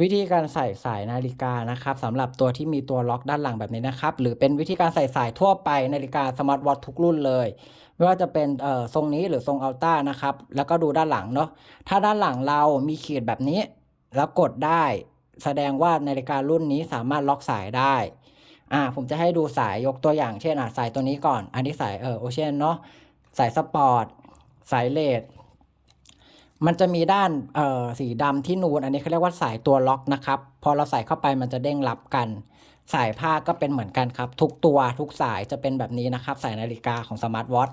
วิธีการใส่สายนาฬิกานะครับสำหรับตัวที่มีตัวล็อกด้านหลังแบบนี้นะครับ หรือเป็นวิธีการใส่สายทั่วไปนาฬิกาสมาร์ทวอททุกรุ่นเลย ไม่ว่าจะเป็นเอ่อทรงนี้หรือทรงอัลต้านะครับ แล้วก็ดูด้านหลังเนาะถ้าด้านหลังเรามีขีดแบบนี้ แล้วกดได้ แสดงว่านาฬิการุ่นนี้สามารถล็อกสายได้อ่าผมจะให้ดูสายยกตัวอย่างเช่นอะสายตัวนี้ก่อน อันนี้สายเออโอเชียนเนาะสายสปอร์ตสายเลด มันจะมีด้านเอ่อสีดำที่นูน อันนี้เขาเรียกว่าสายตัวล็อกนะครับ พอเราใส่เข้าไปมันจะเด้งรับกัน สายผ้าก็เป็นเหมือนกันครับ ทุกตัวทุกสายจะเป็นแบบนี้นะครับ สายนาฬิกาของสมาร์ทวอท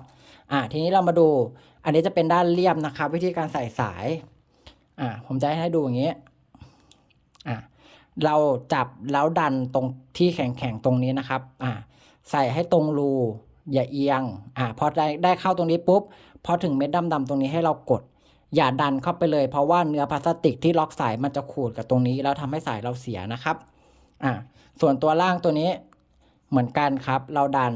อ่าทีนี้เรามาดู อันนี้จะเป็นด้านเรียบนะครับ วิธีการใส่สายอ่าผมจะให้ดูอย่างนี้อ่าเราจับแล้วดันตรงที่แข็งๆตรงนี้นะครับอ่าใส่ให้ตรงรูอย่าเอียงอ่าพอได้ได้เข้าตรงนี้ปุ๊บพอถึงเม็ดดำๆตรงนี้ให้เรากด อย่าดันเข้าไปเลยเพราะว่าเนื้อพลาสติกที่ล็อกสายมันจะขูดกับตรงนี้ แล้วทำให้สายเราเสียนะครับอ่าส่วนตัวล่างตัวนี้เหมือนกันครับ เราดัน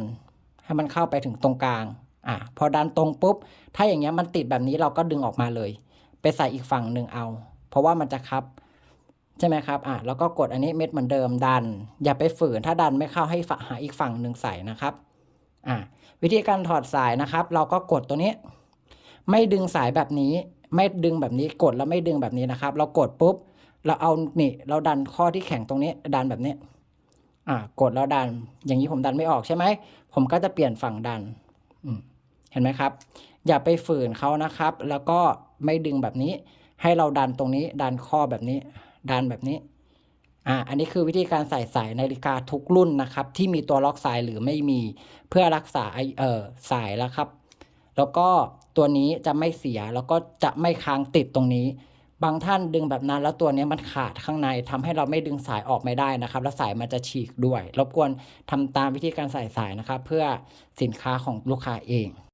ให้มันเข้าไปถึงตรงกลางอ่าพอดันตรงปุ๊บ ถ้าอย่างเงี้ยมันติดแบบนี้เราก็ดึงออกมาเลย ไปใส่อีกฝั่งหนึ่งเอา เพราะว่ามันจะคับใช่ไหมครับอะแล้วก็กดอันนี้เม็ดเหมือนเดิมดัน อย่าไปฝืนถ้าดันไม่เข้าให้ฝหาอีกฝั่งหนึ่งใส่นะครับอะวิธีการถอดสายนะครับ เราก็กดตัวนี้ ไม่ดึงสายแบบนี้ ไม่ดึงแบบนี้กดแล้วไม่ดึงแบบนี้นะครับ เรากดปุ๊บ เราเอานี่ เราดันข้อที่แข็งตรงนี้ดันแบบนี้อะกดแล้วดัน อย่างนี้ผมดันไม่ออกใช่ไหมผมก็จะเปลี่ยนฝั่งดันอืเห็นไหมครับ อย่าไปฝืนเขานะครับ แล้วก็ไม่ดึงแบบนี้ ให้เราดันตรงนี้ ดันข้อแบบนี้ ดันแบบนี้อ่าอันนี้คือวิธีการใส่สายนาฬิกาทุกรุ่นนะครับ ที่มีตัวล็อกสายหรือไม่มีเพื่อรักษาไอเออสายแล้วครับ แล้วก็ตัวนี้จะไม่เสียแล้วก็จะไม่ค้างติดตรงนี้ บางท่านดึงแบบนั้น แล้วตัวนี้มันขาดข้างในทำให้เราไม่ดึงสายออกไม่ได้นะครับ แล้วสายมันจะฉีกด้วย รบกวนทำตามวิธีการใส่สายนะครับ เพื่อสินค้าของลูกค้าเอง